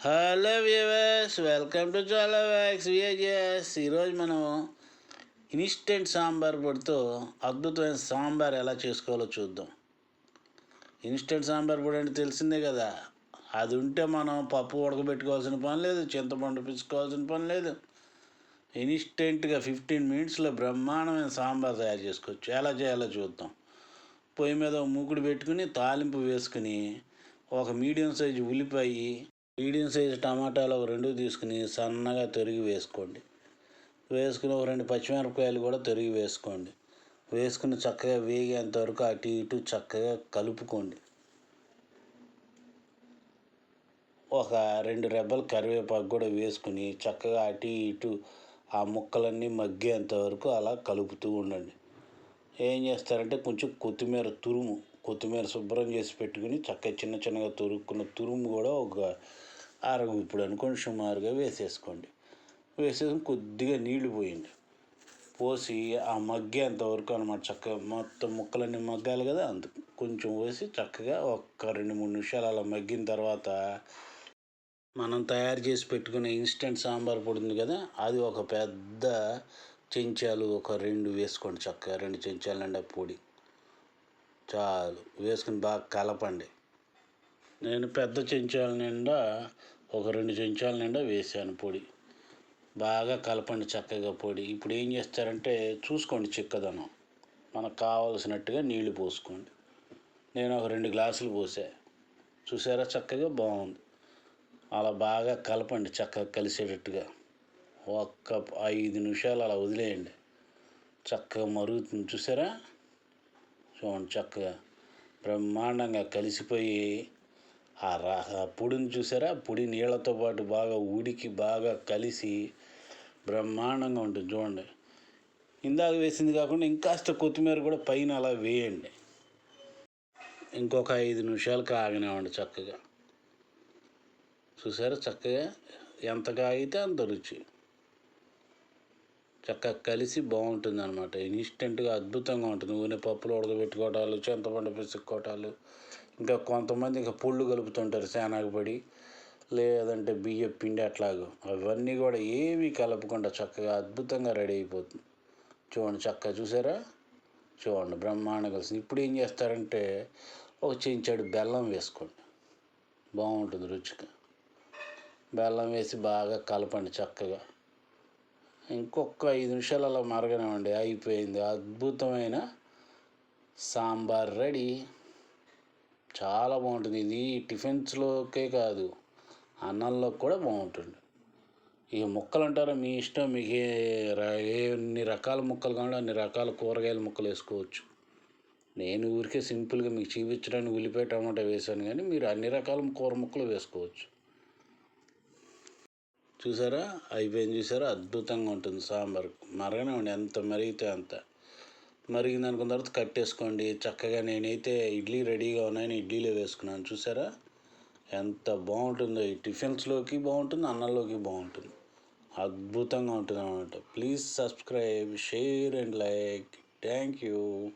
Hello viewers welcome to చాలా వ్యాక్స్ విఏజిఎస్ ఈరోజు మనం ఇన్స్టెంట్ సాంబార్ పొడితో అద్భుతమైన సాంబార్ ఎలా చేసుకోవాలో చూద్దాం. ఇన్స్టెంట్ సాంబార్ పొడి అంటే తెలిసిందే కదా. అది ఉంటే మనం పప్పు ఉడకబెట్టుకోవాల్సిన పని లేదు చింతపండు పిచ్చుకోవాల్సిన పని లేదు. ఇన్స్టెంట్గా ఫిఫ్టీన్ మినిట్స్లో బ్రహ్మాండమైన సాంబార్ తయారు చేసుకోవచ్చు. ఎలా చేయాలో చూద్దాం. పొయ్యి మీద మూకుడు పెట్టుకుని తాలింపు వేసుకుని ఒక మీడియం సైజు ఉల్లిపాయ మీడియం సైజు టమాటాలు ఒక రెండు తీసుకుని సన్నగా తొరిగి వేసుకోండి. వేసుకుని ఒక రెండు పచ్చిమిరపకాయలు కూడా తొరిగి వేసుకోండి. వేసుకుని చక్కగా వేగేంత వరకు అటు ఇటు చక్కగా కలుపుకోండి. ఒక రెండు రెబ్బలు కరివేపాకు కూడా వేసుకుని చక్కగా అటు ఇటు ఆ ముక్కలన్నీ మగ్గేంత వరకు అలా కలుపుతూ ఉండండి. ఏం చేస్తారంటే కొంచెం కొత్తిమీర తురుము కొత్తిమీర శుభ్రం చేసి పెట్టుకుని చక్కగా చిన్న చిన్నగా తురుక్కున్న తురుము కూడా ఒక అరగుప్పుడు అనుకోండి సుమారుగా వేసేసుకోండి. వేసేసుకుని కొద్దిగా నీళ్ళు పోయండి. పోసి ఆ మగ్గే అంతవరకు అనమాట చక్కగా మొత్తం ముక్కలన్నీ మగ్గాలి కదా అందుకు కొంచెం పోసి చక్కగా ఒక్క రెండు మూడు నిమిషాలు అలా మగ్గిన తర్వాత మనం తయారు చేసి పెట్టుకునే ఇన్స్టెంట్ సాంబార్ పొడి ఉంది కదా అది ఒక పెద్ద చెంచాలు ఒక రెండు వేసుకోండి చక్కగా రెండు చెంచాలు అండి ఆ పొడి. చాలు. వేసుకుని బాగా కలపండి. నేను పెద్ద చెంచాల నిండా ఒక రెండు చెంచాల నిండా వేసాను పొడి. బాగా కలపండి చక్కగా పొడి. ఇప్పుడు ఏం చేస్తారంటే చూసుకోండి చిక్కదనం. మనకు కావలసినట్టుగా నీళ్ళు పోసుకోండి. నేను ఒక రెండు గ్లాసులు పోసా. చూసారా? చక్కగా బాగుంది. అలా బాగా కలపండి చక్కగా కలిసేటట్టుగా. ఒక్క ఐదు నిమిషాలు అలా వదిలేయండి. చక్కగా మరుగుతుంది. చూసారా? చూడండి చక్కగా. బ్రహ్మాండంగా కలిసిపోయి ఆ రా పొడిని చూసారా? పొడి నీళ్ళతో పాటు బాగా ఉడికి బాగా కలిసి బ్రహ్మాండంగా ఉంటుంది చూడండి. ఇందాక వేసింది కాకుండా ఇంకాస్త కొత్తిమీర కూడా పైన అలా వేయండి. ఇంకొక ఐదు నిమిషాలు కాగనివ్వండి చక్కగా. చూసారా చక్కగా? ఎంత కాగితే అంత రుచి. చక్కగా కలిసి బాగుంటుంది అనమాట ఇన్స్టెంట్గా అద్భుతంగా ఉంటుంది. నూనె పప్పులు ఉడకబెట్టుకోవటాలు చింతపండు పిసుక్కోవటాలు ఇంకా కొంతమంది ఇంకా పుళ్ళు కలుపుతుంటారు శనగపడి లేదంటే బియ్యం పిండి అట్లాగో. అవన్నీ కూడా ఏమీ కలపకుండా చక్కగా అద్భుతంగా రెడీ అయిపోతుంది. చూడండి చక్కగా చూసారా? చూడండి బ్రహ్మాండ కలిసి ఇప్పుడు ఏం చేస్తారంటే ఒక చెంచాడు బెల్లం వేసుకోండి. బాగుంటుంది రుచిగా. బెల్లం వేసి బాగా కలపండి చక్కగా. ఇంకొక ఐదు నిమిషాలలో మరగనివ్వండి. అయిపోయింది. అద్భుతమైన సాంబార్ రెడీ. చాలా బాగుంటుంది. ఇది టిఫిన్స్లోకే కాదు అన్నంలో కూడా బాగుంటుంది. ఇక ముక్కలు అంటారా మీ ఇష్టం. మీకు ఏ ఎన్ని రకాల ముక్కలు కావాలో అన్ని రకాల కూరగాయల ముక్కలు వేసుకోవచ్చు. నేను ఊరికే సింపుల్గా మీకు చూపించడానికి ఉల్లిపాయ టమాటా వేసాను కానీ మీరు అన్ని రకాల కూర ముక్కలు వేసుకోవచ్చు. చూసారా? అయిపోయింది చూసారా? అద్భుతంగా ఉంటుంది సాంబార్. మరగనివ్వండి ఎంత మరిగితే అంత. మరిగింది అనుకున్న తర్వాత కట్టేసుకోండి. చక్కగా నేనైతే ఇడ్లీ రెడీగా ఉన్నాయని ఇడ్లీలో వేసుకున్నాను. చూసారా? ఎంత బాగుంటుందో. ఈ టిఫిన్స్లోకి బాగుంటుంది అన్నంలోకి బాగుంటుంది. అద్భుతంగా ఉంటుంది అనమాట please subscribe share and like. Thank you.